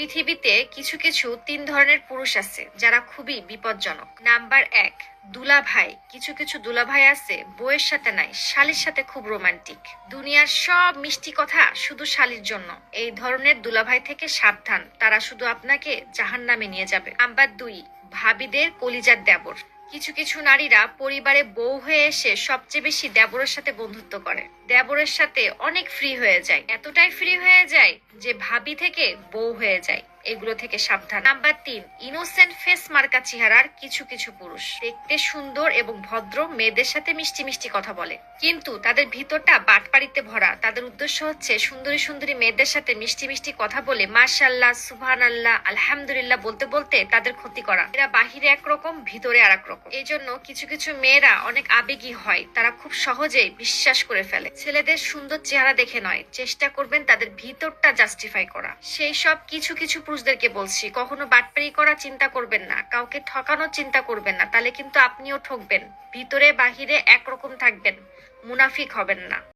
পৃথিবীতে কিছু কিছু তিন ধরনের পুরুষ আছে, যারা খুবই বিপজ্জনক। নাম্বার এক, দুলাভাই। কিছু কিছু দুলাভাই আছে, বউয়ের সাথে নাই, শালির সাথে খুব রোমান্টিক দুনিয়ার সব মিষ্টি কথা শুধু শালির জন্য। এই ধরনের দুলাভাই থেকে সাবধান, তারা শুধু আপনাকে জাহান নামে নিয়ে যাবে। নাম্বার দুই, ভাবিদের কলিজার দেবর। কিছু কিছু নারীরা পরিবারে বউ হয়ে এসে সবচেয়ে বেশি দেবরের সাথে বন্ধুত্ব করে। দেবরের সাথে অনেক ফ্রি হয়ে যায়। এতটাই ফ্রি হয়ে যায় যে ভাবি থেকে বউ হয়ে যায়। এগুলো থেকে সাবধান। নাম্বার তিন ইনোসেন্ট ফেস মার্কা চেহারার কিছু কিছু পুরুষ। দেখতে সুন্দর এবং ভদ্র, মেয়েদের সাথে মিষ্টি মিষ্টি কথা বলে। কিন্তু তাদের ভিতরটা বাটপাড়িতে ভরা। তাদের উদ্দেশ্য হচ্ছে সুন্দরী সুন্দরী মেয়েদের সাথে মিষ্টি মিষ্টি কথা বলে মাশাল্লাহ সুবহান আল্লাহ আলহামদুলিল্লাহ বলতে বলতে তাদের ক্ষতি করা। এরা বাহিরে একরকম, ভিতরে আর রকম এই জন্য কিছু কিছু মেয়েরা অনেক আবেগী হয়। তারা খুব সহজেই বিশ্বাস করে ফেলে। ছেলেদের সুন্দর চেহারা দেখে নয়। চেষ্টা করবেন তাদের ভিতরটা জাস্টিফাই করা। সেই সব কিছু কিছু পুরুষদেরকে বলছি, কখনো বাটপারি করা চিন্তা করবেন না, কাউকে ঠকানোর চিন্তা করবেন না, তাহলে কিন্তু আপনিও ঠকবেন, ভিতরে বাহিরে একরকম থাকবেন, মুনাফিক হবেন না।